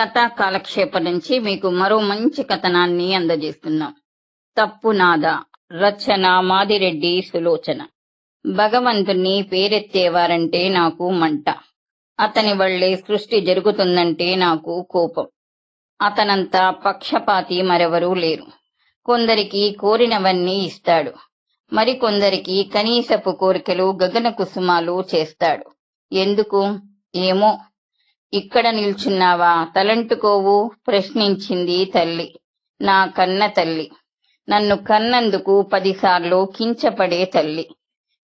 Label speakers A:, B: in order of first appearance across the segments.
A: కథా కాలక్షేపం నుంచి మీకు మరో మంచి కథనాన్ని అందజేస్తున్నాం. తప్పునాద రచన మాదిరెడ్డి సులోచన. భగవంతుణ్ణి పేరెత్తేవారంటే నాకు మంట. అతని వల్లే సృష్టి జరుగుతుందంటే నాకు కోపం. అతనంతా పక్షపాతి మరెవరూ లేరు. కొందరికి కోరినవన్నీ ఇస్తాడు. మరికొందరికి కనీసపు కోరికలు గగన కుసుమాలు చేస్తాడు. ఎందుకు? ఏమో? ఇక్కడ నిల్చున్నావా? తలంటుకోవు ప్రశ్నించింది తల్లి. నా కన్న తల్లి. నన్ను కన్నందుకు పదిసార్లు కించపడే తల్లి.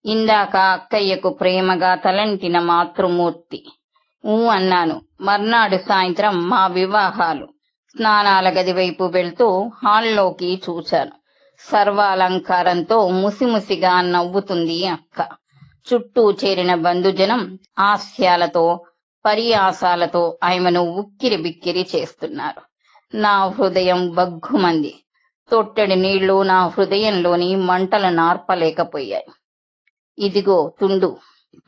A: ఇందాక అక్కయ్యకు ప్రేమగా తలంటిన మాతృమూర్తి. ఊ అన్నాను. మర్నాడు సాయంత్రం మా వివాహాలు. స్నానాల గది వైపు వెళ్తూ హాల్లోకి చూశాను. సర్వాలంకారంతో ముసిముసిగా నవ్వుతుంది అక్క. చుట్టూ చేరిన బంధుజనం హాస్యాలతో పరియాసాలతో ఆయమను ఉక్కిరి బిక్కిరి చేస్తున్నారు. నా హృదయం బగ్గుమంది. తొట్టెడి నీళ్ళు నా హృదయంలోని మంటలు నార్పలేకపోయాయి. ఇదిగో తుండు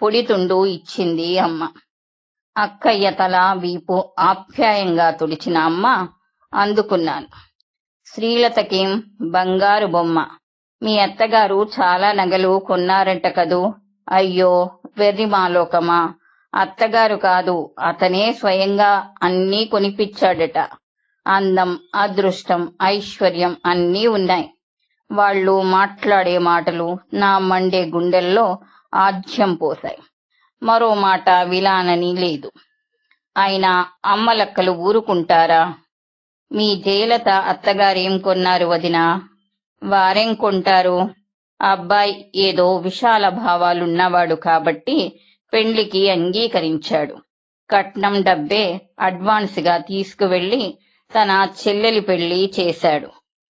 A: పొడి తుండు ఇచ్చింది అమ్మ. అక్కయ్య తల వీపు ఆప్యాయంగా తుడిచిన అమ్మ అందుకున్నాను. శ్రీలతకేం బంగారు బొమ్మ. మీ అత్తగారు చాలా నగలు కొన్నారంట కదూ? అయ్యో వెర్రిమాలోకమా అత్తగారు కాదు అతనే స్వయంగా అన్నీ కొనిపించాడట. అందం అదృష్టం ఐశ్వర్యం అన్నీ ఉన్నాయి. వాళ్ళు మాట్లాడే మాటలు నా మండే గుండెల్లో ఆజ్యం పోశాయి. మరో మాట విలానని లేదు. అయినా అమ్మలక్కలు ఊరుకుంటారా? మీ జయలత అత్తగారేం కొన్నారు వదినా? వారేం కొంటారు? అబ్బాయి ఏదో విశాల భావాలున్నవాడు కాబట్టి పెండ్లికి అంగీకరించాడు. కట్నం డబ్బే అడ్వాన్స్గా తీసుకువెళ్ళి తన చెల్లెలి పెళ్ళి చేశాడు.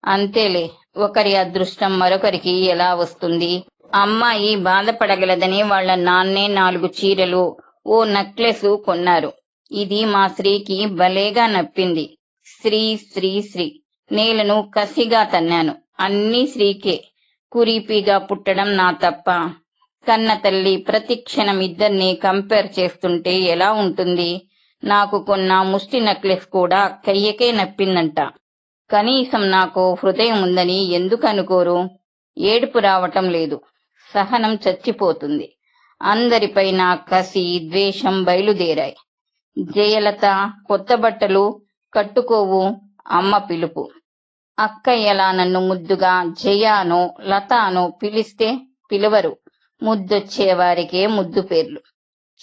A: అంతేలే ఒకరి అదృష్టం మరొకరికి ఎలా వస్తుంది? అమ్మాయి బాధపడగలదని వాళ్ళ నాన్నే నాలుగు చీరలు ఓ నెక్లెస్ కొన్నారు. ఇది మా స్త్రీకి భలేగా నప్పింది. శ్రీ శ్రీ శ్రీ నేలను కసిగా తన్నాను. అన్నీ శ్రీకే కురీపీగా పుట్టడం నా తప్ప కన్న తల్లి ప్రతి క్షణం ఇద్దరిని కంపేర్ చేస్తుంటే ఎలా ఉంటుంది? నాకు కొన్న ముష్టి నెక్లెస్ కూడా కయ్యకే నప్పిందంట. కనీసం నాకు హృదయం ఉందని ఎందుకు అనుకోరు? ఏడుపు రావటం లేదు. సహనం చచ్చిపోతుంది. అందరిపై నా కసి ద్వేషం బయలుదేరాయి. జయలత కొత్త బట్టలు కట్టుకోవు అమ్మ పిలుపు. అక్క ఎలా నన్ను ముద్దుగా జయానో లతానో పిలిస్తే పిలవరు. ముద్దొచ్చేవారికే ముద్దు పేర్లు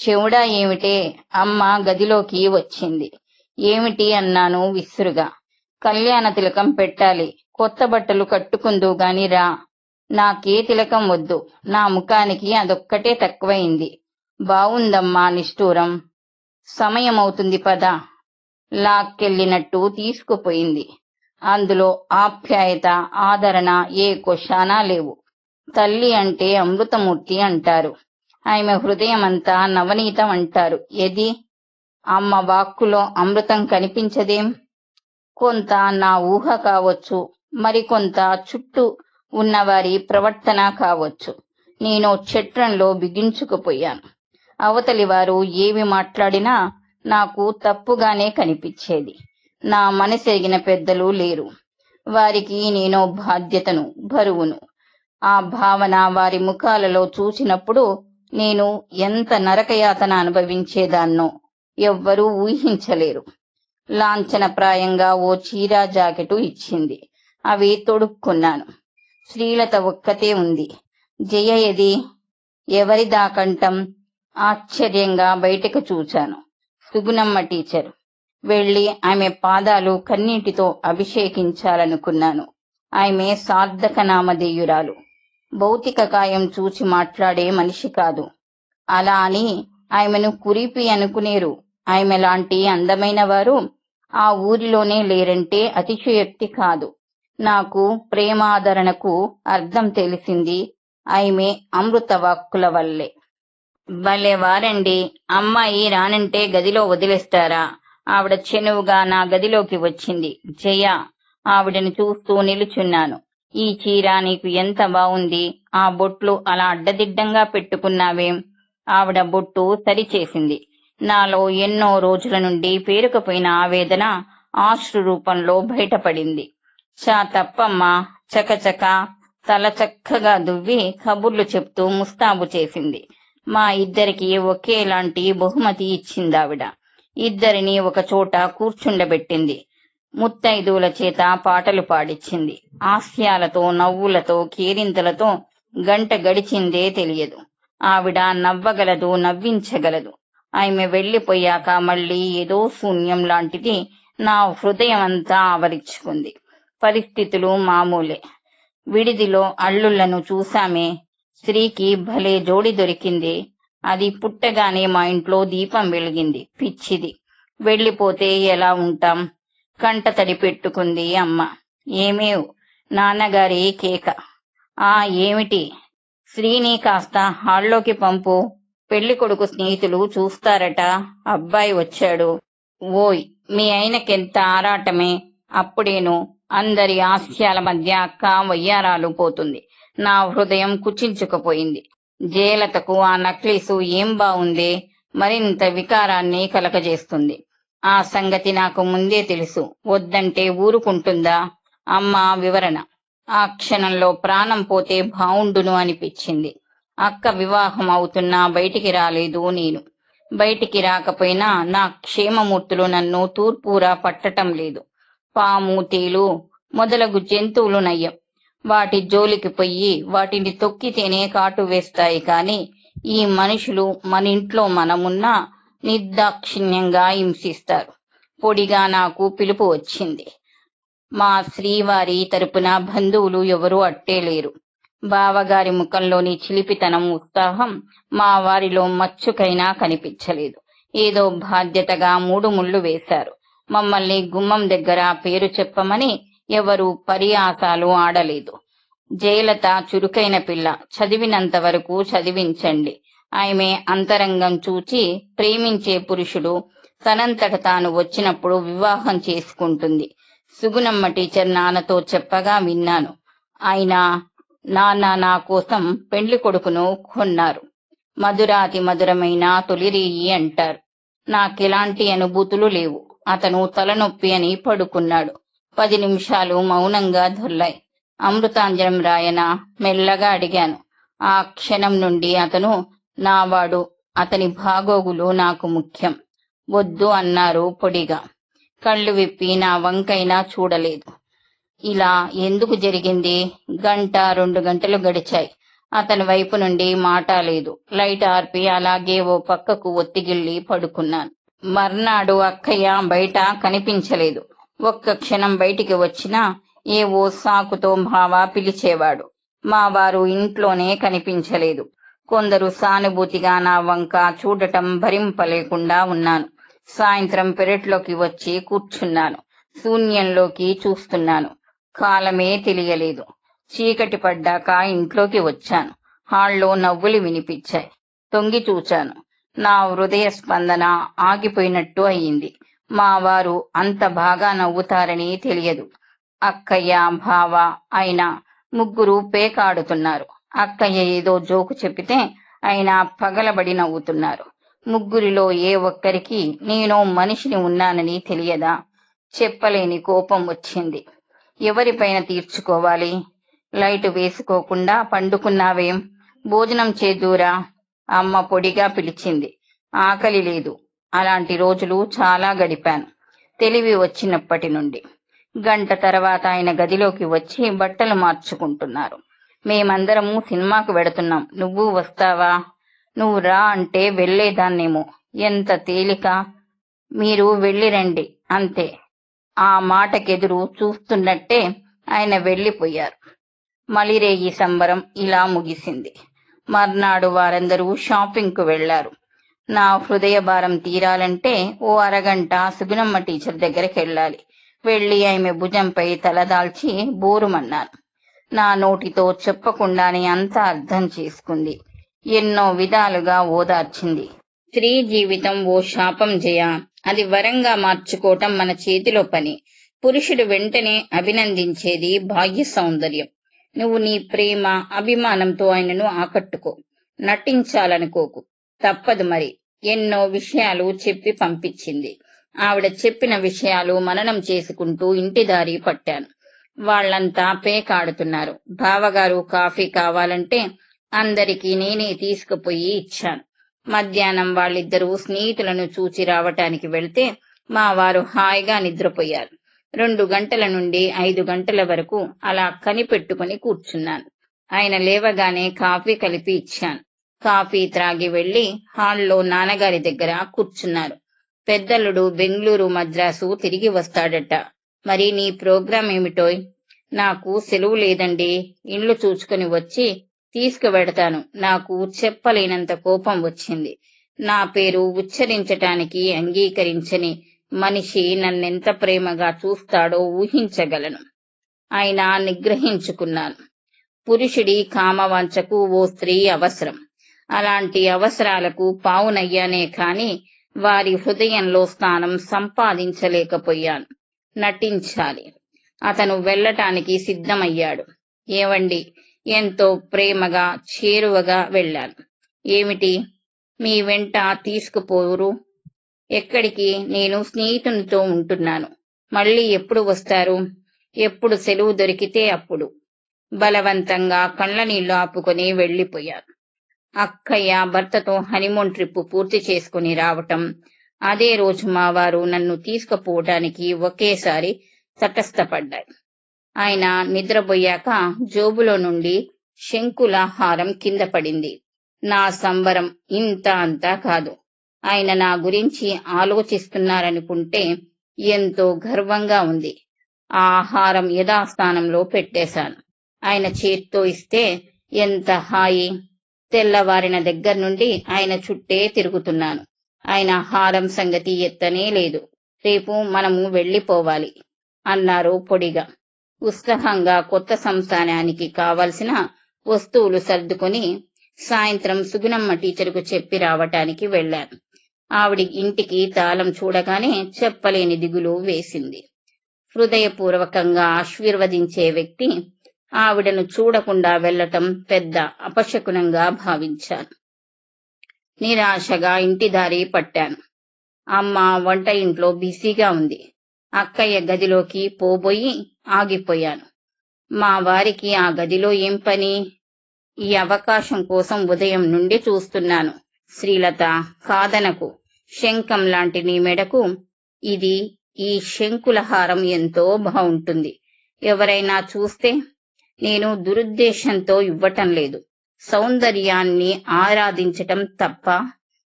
A: చెవుడా ఏమిటే? అమ్మ గదిలోకి వచ్చింది. ఏమిటి అన్నాను విసురుగా. కళ్యాణ తిలకం పెట్టాలి. కొత్త బట్టలు కట్టుకుందు గాని రా. నాకే తిలకం వద్దు. నా ముఖానికి అదొక్కటే తక్కువైంది. బావుందమ్మా నిష్ఠూరం. సమయమవుతుంది పద. లాక్కెళ్ళినట్టు తీసుకుపోయింది. అందులో ఆప్యాయత ఆదరణ ఏ కొశానా లేవు. తల్లి అంటే అమృతమూర్తి అంటారు. ఆమె హృదయమంతా నవనీతం అంటారు. ఎది అమ్మ వాక్కులో అమృతం కనిపించదేం? కొంత నా ఊహ కావచ్చు. మరికొంత చుట్టూ ఉన్నవారి ప్రవర్తన కావచ్చు. నేను చట్రంలో బిగించుకుపోయాను. అవతలి వారు ఏమి మాట్లాడినా నాకు తప్పుగానే కనిపించేది. నా మనసెరిగిన పెద్దలు లేరు. వారికి నేను బాధ్యతను బరువును ఆ భావన వారి ముఖాలలో చూసినప్పుడు నేను ఎంత నరకయాతన అనుభవించేదాన్నో ఎవ్వరూ ఊహించలేరు. లాంఛనప్రాయంగా ఓ చీరా జాకెటు ఇచ్చింది. అవి తొడుక్కున్నాను. శ్రీలత ఒక్కతే ఉంది. జయ ఎది ఎవరి దాకంటం? ఆశ్చర్యంగా బయటకు చూచాను. సుగుణమ్మ టీచర్. వెళ్ళి ఆమె పాదాలు కన్నీటితో అభిషేకించాలనుకున్నాను. ఆమె సార్థక నామధేయురాలు భౌతిక కాయం చూచి మాట్లాడే మనిషి కాదు. అలా అని ఆమెను కురిపి అనుకునేరు. ఆమె లాంటి అందమైన వారు ఆ ఊరిలోనే లేరంటే అతిశయోక్తి కాదు. నాకు ప్రేమాదరణకు అర్థం తెలిసింది ఆమె అమృత వాక్కుల వల్లే. భలే వారండి అమ్మాయి రానంటే గదిలో వదిలేస్తారా? ఆవిడ చెనువుగా నా గదిలోకి వచ్చింది. జయ ఆవిడని చూస్తూ నిలుచున్నాను. ఈ చీర నీకు ఎంత బాగుంది ఆ బొట్లు అలా అడ్డదిడ్డంగా పెట్టుకున్నావేం. ఆవిడ బొట్టు సరిచేసింది. నాలో ఎన్నో రోజుల నుండి పేరుకుపోయిన ఆవేదన ఆశ్రు రూపంలో బయటపడింది. చా తప్పమ్మ చకచక తల చక్కగా దువ్వి కబుర్లు చెప్తూ ముస్తాబు చేసింది. మా ఇద్దరికి ఒకేలాంటి బహుమతి ఇచ్చిందావిడ. ఇద్దరిని ఒక చోట కూర్చుండబెట్టింది. ముత్తైదువుల చేత పాటలు పాడిచ్చింది. హాస్యాలతో నవ్వులతో కేరింతలతో గంట గడిచిందే తెలియదు. ఆవిడ నవ్వగలదు నవ్వించగలదు. ఆమె వెళ్ళిపోయాక మళ్ళీ ఏదో శూన్యం లాంటిది నా హృదయం అంతా ఆవరించుకుంది. పరిస్థితులు మామూలే. విడిదిలో అల్లుళ్ళను చూసామే స్త్రీకి భలే జోడి దొరికింది. అది పుట్టగానే మా ఇంట్లో దీపం వెలిగింది. పిచ్చిది. వెళ్ళిపోతే ఎలా ఉంటాం? కంట తడి పెట్టుకుంది అమ్మ. ఏమేవ్? నాన్నగారి కేక. ఆ ఏమిటి? శ్రీని కాస్త హాల్లోకి పంపు. పెళ్ళి కొడుకు స్నేహితులు చూస్తారట. అబ్బాయి వచ్చాడు. ఓయ్ మీ ఆయనకెంత ఆరాటమే. అప్పుడేను అందరి ఆశయాల మధ్య అక్క వయ్యారాలు పోతుంది. నా హృదయం కుచించుకుపోయింది. జయలతకు ఆ నక్లీసు ఏం బాగుంది మరింత వికారాన్ని కలగజేస్తుంది. ఆ సంగతి నాకు ముందే తెలుసు. వద్దంటే ఊరుకుంటుందా? అమ్మ వివరణ. ఆ క్షణంలో ప్రాణం పోతే బావుండును అనిపించింది. అక్క వివాహం అవుతున్నా బయటికి రాలేదు నేను. బయటికి రాకపోయినా నా క్షేమమూర్తులు నన్ను తూర్పూరా పట్టటం లేదు. పాము తేలు మొదలగు జంతువులు నయ్యం. వాటి జోలికి పోయి వాటిని తొక్కితేనే కాటు వేస్తాయి కాని ఈ మనుషులు మన ఇంట్లో మనమున్నా నిర్దాక్షిణ్యంగా హింసిస్తారు. పొడిగా నాకు పిలుపు వచ్చింది. మా శ్రీవారి తరపున బంధువులు ఎవరూ అట్టే లేరు. బావగారి ముఖంలోని చిలిపితనం ఉత్సాహం మా వారిలో మచ్చుకైనా కనిపించలేదు. ఏదో బాధ్యతగా మూడు ముళ్ళు వేశారు. మమ్మల్ని గుమ్మం దగ్గర పేరు చెప్పమని ఎవరు పరియాసాలు ఆడలేదు. జయలత చురుకైన పిల్ల. చదివినంత వరకు చదివించండి. ఆమె అంతరంగం చూచి ప్రేమించే పురుషుడు తనంతట తాను వచ్చినప్పుడు వివాహం చేసుకుంటుంది. సుగుణమ్మ టీచర్ నాన్నతో చెప్పగా విన్నాను. ఆయన నాన్న నా కోసం పెండ్లి కొడుకును కొన్నారు. మధురాతి మధురమైన తొలిరేయి అంటారు. నాకెలాంటి అనుభూతులు లేవు. అతను తలనొప్పి అని పడుకున్నాడు. పది నిమిషాలు మౌనంగా దొర్లాయి. అమృతాంజనం రాయన మెల్లగా అడిగాను. ఆ క్షణం నుండి అతను నావాడు. అతని భాగోగులు నాకు ముఖ్యం. వద్దు అన్నారు పొడిగా. కళ్ళు విప్పి నా వంకైనా చూడలేదు. ఇలా ఎందుకు జరిగింది? గంట రెండు గంటలు గడిచాయి. అతని వైపు నుండి మాట లేదు. లైట్ ఆర్పి అలాగే ఓ పక్కకు ఒత్తిగిల్లి పడుకున్నాను. మర్నాడు అక్కయ్య బయట కనిపించలేదు. ఒక్క క్షణం బయటికి వచ్చినా ఏవో సాకుతో బావా పిలిచేవాడు. మా వారు ఇంట్లోనే కనిపించలేదు. కొందరు సానుభూతిగా నా వంక చూడటం భరింపలేకుండా ఉన్నాను. సాయంత్రం పెరట్లోకి వచ్చి కూర్చున్నాను. శూన్యంలోకి చూస్తున్నాను. కాలమే తెలియలేదు. చీకటి పడ్డాక ఇంట్లోకి వచ్చాను. హాల్లో నవ్వులు వినిపించాయి. తొంగి చూచాను. నా హృదయ స్పందన ఆగిపోయినట్టు అయింది మా వారు అంత బాగా నవ్వుతారని తెలియదు. అక్కయ్య బావ ఆయన ముగ్గురు పేకాడుతున్నారు. అక్కయ్య ఏదో జోకు చెప్పితే ఆయన పగలబడి నవ్వుతున్నారు. ముగ్గురిలో ఏ ఒక్కరికి నేను మనిషిని ఉన్నానని తెలియదా? చెప్పలేని కోపం వచ్చింది. ఎవరిపైన తీర్చుకోవాలి? లైట్ వేసుకోకుండా పండుకున్నావేం? భోజనం చేదూరా? అమ్మ పొడిగా పిలిచింది. ఆకలి లేదు. అలాంటి రోజులు చాలా గడిపాను. తెలివి వచ్చినప్పటి నుండి. గంట తర్వాత ఆయన గదిలోకి వచ్చి బట్టలు మార్చుకుంటున్నారు. మేమందరము సినిమాకు వెడుతున్నాం. నువ్వు వస్తావా? నువ్వు రా అంటే వెళ్ళేదాన్నేమో ఎంత తేలిక? మీరు వెళ్ళిరండి అంతే. ఆ మాటకెదురు చూస్తున్నట్టే ఆయన వెళ్ళిపోయారు మలిరేగి సంబరం ఇలా ముగిసింది. మర్నాడు వారందరూ షాపింగ్కు వెళ్ళారు. నా హృదయ భారం తీరాలంటే ఓ అరగంట సుగుణమ్మ టీచర్ దగ్గరికి వెళ్ళాలి వెళ్ళి ఆమె భుజంపై తలదాల్చి బోరుమన్నాను నా నోటితో చెప్పకుండానే అంతా అర్థం చేసుకుంది. ఎన్నో విధాలుగా ఓదార్చింది. స్త్రీ జీవితం ఓ శాపం జయ. అది వరంగా మార్చుకోవటం మన చేతిలో పని. పురుషుడు వెంటనే అభినందించేది భాగ్య సౌందర్యం. నువ్వు నీ ప్రేమ అభిమానంతో ఆయనను ఆకట్టుకో. నటించాలనుకోకు. తప్పదు మరి. ఎన్నో విషయాలు చెప్పి పంపించింది. ఆవిడ చెప్పిన విషయాలు మననం చేసుకుంటూ ఇంటి దారి పట్టాను. వాళ్ళంతా పేకాడుతున్నారు. బావగారు కాఫీ కావాలంటే అందరికీ నేనే తీసుకుపోయి ఇచ్చాను. మధ్యాహ్నం వాళ్ళిద్దరూ స్నేహితులను చూచి రావటానికి వెళ్తే మా వారు హాయిగా నిద్రపోయారు. రెండు గంటల నుండి ఐదు గంటల వరకు అలా కనిపెట్టుకుని కూర్చున్నాను. ఆయన లేవగానే కాఫీ కలిపి ఇచ్చాను. కాఫీ త్రాగి వెళ్ళి హాల్లో నాన్నగారి దగ్గర కూర్చున్నారు. పెద్దల్లుడు బెంగళూరు మద్రాసు తిరిగి వస్తాడట. మరి నీ ప్రోగ్రాం ఏమిటోయ్? నాకు సెలవు లేదండి. ఇండ్లు చూచుకుని వచ్చి తీసుకువెడతాను. నాకు చెప్పలేనంత కోపం వచ్చింది. నా పేరు ఉచ్చరించటానికి అంగీకరించని మనిషి నన్నెంత ప్రేమగా చూస్తాడో ఊహించగలను. ఆయన నిగ్రహించుకున్నాను. పురుషుడి కామవాంఛకు ఓ స్త్రీ అవసరం. అలాంటి అవసరాలకు పావునయ్యానే కాని వారి హృదయంలో స్థానం సంపాదించలేకపోయాను. నటించాలి. అతను వెళ్ళటానికి సిద్ధమయ్యాడు. ఏవండి? ఎంతో ప్రేమగా చేరువగా వెళ్ళాను. ఏమిటి? మీ వెంట తీసుకుపోరు. ఎక్కడికి? నేను స్నేహితునితో ఉంటున్నాను. మళ్ళీ ఎప్పుడు వస్తారు? ఎప్పుడు సెలవు దొరికితే అప్పుడు. బలవంతంగా కళ్ళ నీళ్ళు ఆపుకొని వెళ్ళిపోయారు అక్కయ్య భర్తతో హనీమూన్ ట్రిప్ పూర్తి చేసుకుని రావటం అదే రోజు మా వారు నన్ను తీసుకుపోవటానికి ఒకేసారి తటస్థపడ్డాయి ఆయన నిద్రపోయాక జోబులో నుండి శంకుల హారం కింద పడింది. నా సంబరం ఇంత అంతా కాదు. ఆయన నా గురించి ఆలోచిస్తున్నారనుకుంటే ఎంతో గర్వంగా ఉంది. ఆ హారం యథాస్థానంలో పెట్టేశాను. ఆయన చేత్తో ఇస్తే ఎంత హాయి. తెల్లవారిన దగ్గర నుండి ఆయన చుట్టే తిరుగుతున్నాను. ఆయన హారం సంగతి ఎత్తనే లేదు. రేపు మనము వెళ్ళిపోవాలి అన్నారు పొడిగా. ఉత్సాహంగా కొత్త సంస్థానానికి కావలసిన వస్తువులు సర్దుకొని సాయంత్రం సుగుణమ్మ టీచర్కు చెప్పి రావటానికి వెళ్ళాను ఆవిడి ఇంటికి తాళం చూడగానే చెప్పలేని దిగులు వేసింది. హృదయపూర్వకంగా ఆశీర్వదించే వ్యక్తి ఆవిడను చూడకుండా వెళ్ళటం పెద్ద అపశకునంగా భావించాను నిరాశగా ఇంటి దారి పట్టాను. అమ్మ వంట ఇంట్లో బిజీగా ఉంది. అక్కయ్య గదిలోకి పోబోయి ఆగిపోయాను. మా వారికి ఆ గదిలో ఏం పని? ఈ అవకాశం కోసం ఉదయం నుండి చూస్తున్నాను. శ్రీలత కాదనకు. శంఖం లాంటి నీ మెడకు ఇది ఈ శంకుల హారం ఎంతో బాగుంటుంది ఎవరైనా చూస్తే నేను దురుద్దేశంతో ఇవ్వటం లేదు. సౌందర్యాన్ని ఆరాధించటం తప్ప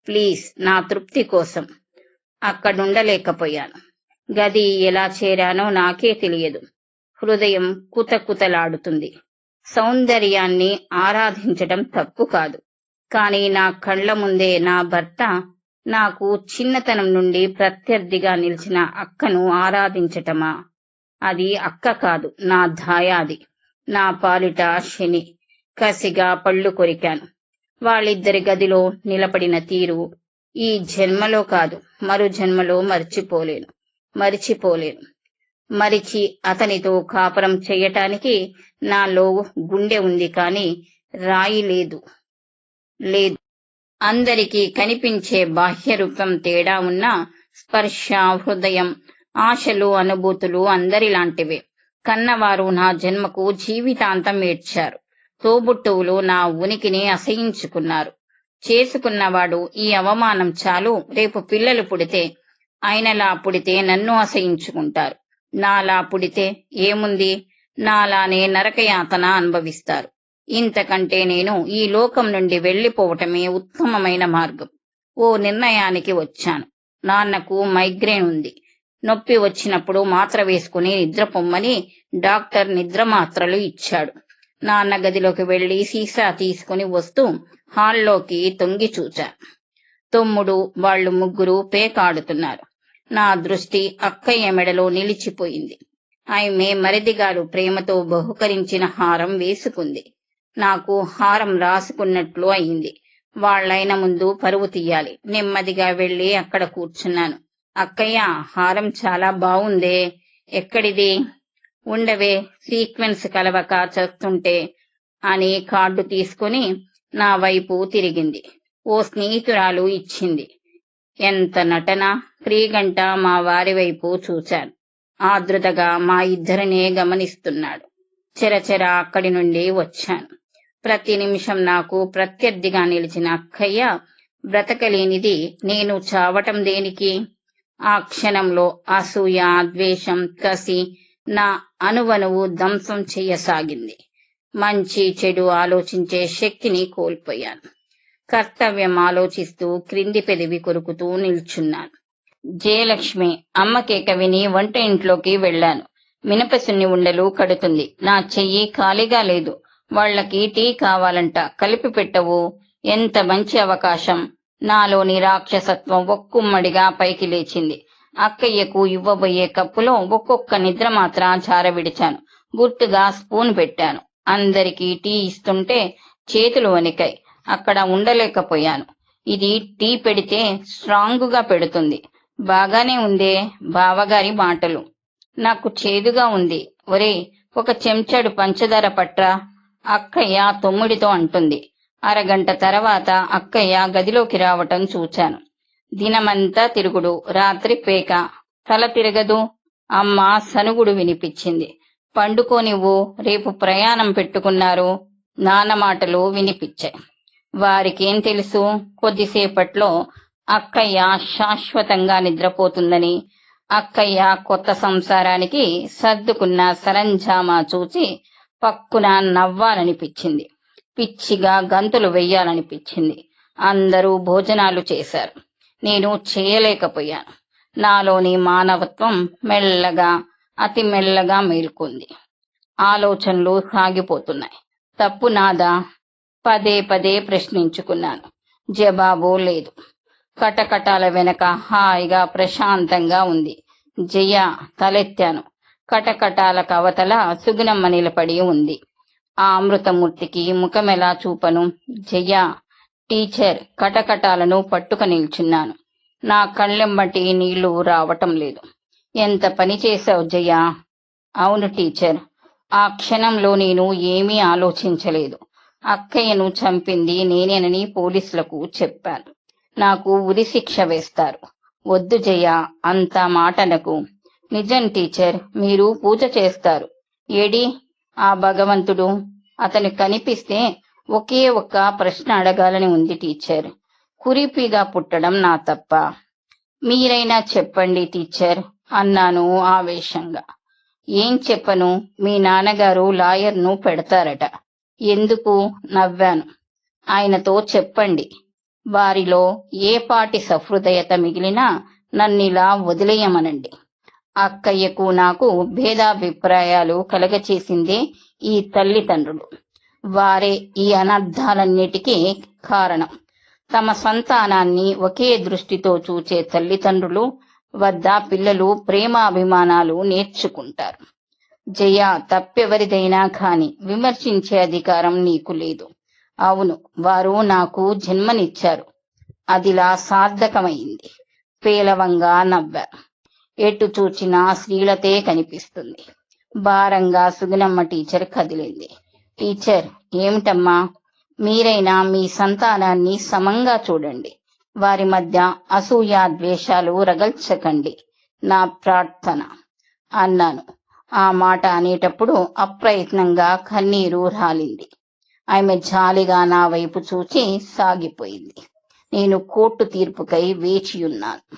A: ప్లీజ్ నా తృప్తి కోసం అక్కడుండలేకపోయాను. గది ఎలా చేరానో నాకే తెలియదు. హృదయం కుతకుతలాడుతుంది. సౌందర్యాన్ని ఆరాధించటం తప్పు కాదు. కానీ నా కళ్ళ ముందే నా భర్త నాకు చిన్నతనం నుండి ప్రత్యర్థిగా నిలిచిన అక్కను ఆరాధించటమా? అది అక్క కాదు నా ధాయాది. నా పాలిట శని. కసిగా పళ్ళు కొరికాను. వాళ్ళిద్దరి గదిలో నిలబడిన తీరు ఈ జన్మలో కాదు మరు జన్మలో మర్చిపోలేను మరిచిపోలేను. మరిచి అతనితో కాపురం చేయటానికి నాలో గుండె ఉంది కాని రాయి లేదు లేదు. అందరికీ కనిపించే బాహ్య రూపం తేడా ఉన్నా స్పర్శ హృదయం ఆశలు అనుభూతులు అందరిలాంటివే. కన్నవారు నా జన్మకు జీవితాంతం ఏడ్చారు. తోబుట్టువులు నా ఉనికిని అసహించుకున్నారు. చేసుకున్నవాడు ఈ అవమానం చాలు రేపు పిల్లలు పుడితే ఆయనలా పుడితే నన్ను అసహించుకుంటారు. నాలా పుడితే ఏముంది? నాలానే నరకయాతన అనుభవిస్తారు. ఇంతకంటే నేను ఈ లోకం నుండి వెళ్ళిపోవటమే ఉత్తమమైన మార్గం. ఓ నిర్ణయానికి వచ్చాను. నాన్నకు మైగ్రేన్ ఉంది. నొప్పి వచ్చినప్పుడు మాత్ర వేసుకుని నిద్రపొమ్మని డాక్టర్ నిద్ర మాత్రలు ఇచ్చాడు. నాన్న గదిలోకి వెళ్ళి సీసా తీసుకుని వస్తూ హాల్లోకి తొంగి చూచా. తమ్ముడు వాళ్ళు ముగ్గురు పేకాడుతున్నారు. నా దృష్టి అక్కయ్య మెడలో నిలిచిపోయింది. ఆమె మరిదిగారు ప్రేమతో బహుకరించిన హారం వేసుకుంది. నాకు హారం రాసుకున్నట్లు అయింది. వాళ్ళైన ముందు పరువు తీయాలి. నెమ్మదిగా వెళ్ళి అక్కడ కూర్చున్నాను. అక్కయ్య హారం చాలా బాగుందే ఎక్కడిది? ఉండవే సీక్వెన్స్ కలవక చేస్తుంటే అని కార్డు తీసుకుని నా వైపు తిరిగింది. ఓ స్నేహితురాలు ఇచ్చింది. ఎంత నటన? క్రీగంట మా వారి వైపు చూశాను. ఆదృతగా మా ఇద్దరినే గమనిస్తున్నాడు. చెరచెర అక్కడి నుండి వచ్చాను. ప్రతి నిమిషం నాకు ప్రత్యర్థిగా నిలిచిన అక్కయ్య బ్రతకలేనిది నేను చావటం దేనికి ఆ క్షణంలో అసూయ ద్వేషం కసి నా అణువణువు ధ్వంసం చెయ్యసాగింది మంచి చెడు ఆలోచించే శక్తిని కోల్పోయాను. కర్తవ్యం ఆలోచిస్తూ క్రింది పెదవి కొరుకుతూ నిల్చున్నాను. జయలక్ష్మి అమ్మ కేక విని వంట ఇంట్లోకి వెళ్ళాను. మినపసున్ని ఉండలు కడుతుంది. నా చెయ్యి ఖాళీగా లేదు. వాళ్ళకి టీ కావాలంట. కలిపి పెట్టవు. ఎంత మంచి అవకాశం. నాలోని రాక్షసత్వం ఒక్కుమ్మడిగా పైకి లేచింది. అక్కయ్యకు ఇవ్వబోయే కప్పులో ఒక్కొక్క నిద్ర మాత్రం జారవిడిచాను గుర్తుగా స్పూన్ పెట్టాను. అందరికీ టీ ఇస్తుంటే చేతులు వణికాయి. అక్కడ ఉండలేకపోయాను. ఇది టీ పెడితే స్ట్రాంగ్గా పెడుతుంది. బాగానే ఉందే బావగారి మాటలు. నాకు చేదుగా ఉంది. ఒరే ఒక చెంచాడు పంచదార పట్రా అక్కయ్య తొమ్మిడితో అంటుంది. అరగంట తర్వాత అక్కయ్య గదిలోకి రావటం చూచాను. దినమంతా తిరుగుడు. రాత్రి పేక. తల తిరగదు. అమ్మ సనుగుడు వినిపించింది. పండుకోనివ్వు. రేపు ప్రయాణం పెట్టుకున్నారు. నాన్న మాటలు వినిపించాయి వారికేం తెలుసు? కొద్దిసేపట్లో అక్కయ్య శాశ్వతంగా నిద్రపోతుందని అక్కయ్య కొత్త సంసారానికి సర్దుకున్న సరంజామా చూసి పక్కున నవ్వాలనిపించింది. పిచ్చిగా గంతులు వెయ్యాలనిపించింది. అందరూ భోజనాలు చేశారు. నేను చేయలేకపోయాను. నాలోని మానవత్వం మెల్లగా అతి మెల్లగా మేల్కొంది. ఆలోచనలు సాగిపోతున్నాయి. తప్పు నాదా? పదే పదే ప్రశ్నించుకున్నాను. జవాబు లేదు. కటకటాల వెనక హాయిగా ప్రశాంతంగా ఉంది. జయ తలెత్తాను. కటకటాల కవతల సుగుణమ్మ నిలబడి ఉంది. ఆ అమృతమూర్తికి ముఖమెలా చూపను? జయ టీచర్ కటకటాలను పట్టుక నిల్చున్నాను. నా కళ్ళెంబటి నీళ్ళు రావటం లేదు. ఎంత పని చేశావు జయ? అవును టీచర్. ఆ క్షణంలో నేను ఏమీ ఆలోచించలేదు. అక్కయ్యను చంపింది నేనేనని పోలీసులకు చెప్పాను. నాకు ఉరి శిక్ష వేస్తారు. వద్దు జయ అంత మాటనకు నిజం టీచర్ మీరు పూజ చేస్తారు. ఏడి? ఆ భగవంతుడు అతను కనిపిస్తే ఒకే ఒక్క ప్రశ్న అడగాలని ఉంది టీచర్. కురిపిగా పుట్టడం నా తప్ప. మీరైనా చెప్పండి టీచర్ అన్నాను ఆవేశంగా. ఏం చెప్పను? మీ నాన్నగారు లాయర్ను పెడతారట. ఎందుకు? నవ్వాను. ఆయనతో చెప్పండి. వారిలో ఏ పాటి సహృదయత మిగిలినా నన్నిలా వదిలేయమనండి. అక్కయ్యకు నాకు భేదాభిప్రాయాలు కలగచేసిందే ఈ తల్లిదండ్రులు. వారే ఈ అనర్థాలన్నిటికీ కారణం. తమ సంతానాన్ని ఒకే దృష్టితో చూచే తల్లిదండ్రులు వద్ద పిల్లలు ప్రేమాభిమానాలు నేర్చుకుంటారు. జయ తప్పెవరిదైనా కాని విమర్శించే అధికారం నీకు లేదు. అవును వారు నాకు జన్మనిచ్చారు. అదిలా సార్థకమైంది. పేలవంగా నవ్వారు. ఎటు చూచినా శ్రీలతే కనిపిస్తుంది. భారంగా సుగుణమ్మ టీచర్ కదిలింది. టీచర్ ఏమిటమ్మా? మీరైనా మీ సంతానాన్ని సమంగా చూడండి. వారి మధ్య అసూయ ద్వేషాలు రగల్చకండి. నా ప్రార్థన అన్నాను. ఆ మాట అనేటప్పుడు అప్రయత్నంగా కన్నీరు రాలింది. ఆమె జాలిగా నా వైపు చూచి సాగిపోయింది. నేను కోర్టు తీర్పుకై వేచియున్నాను.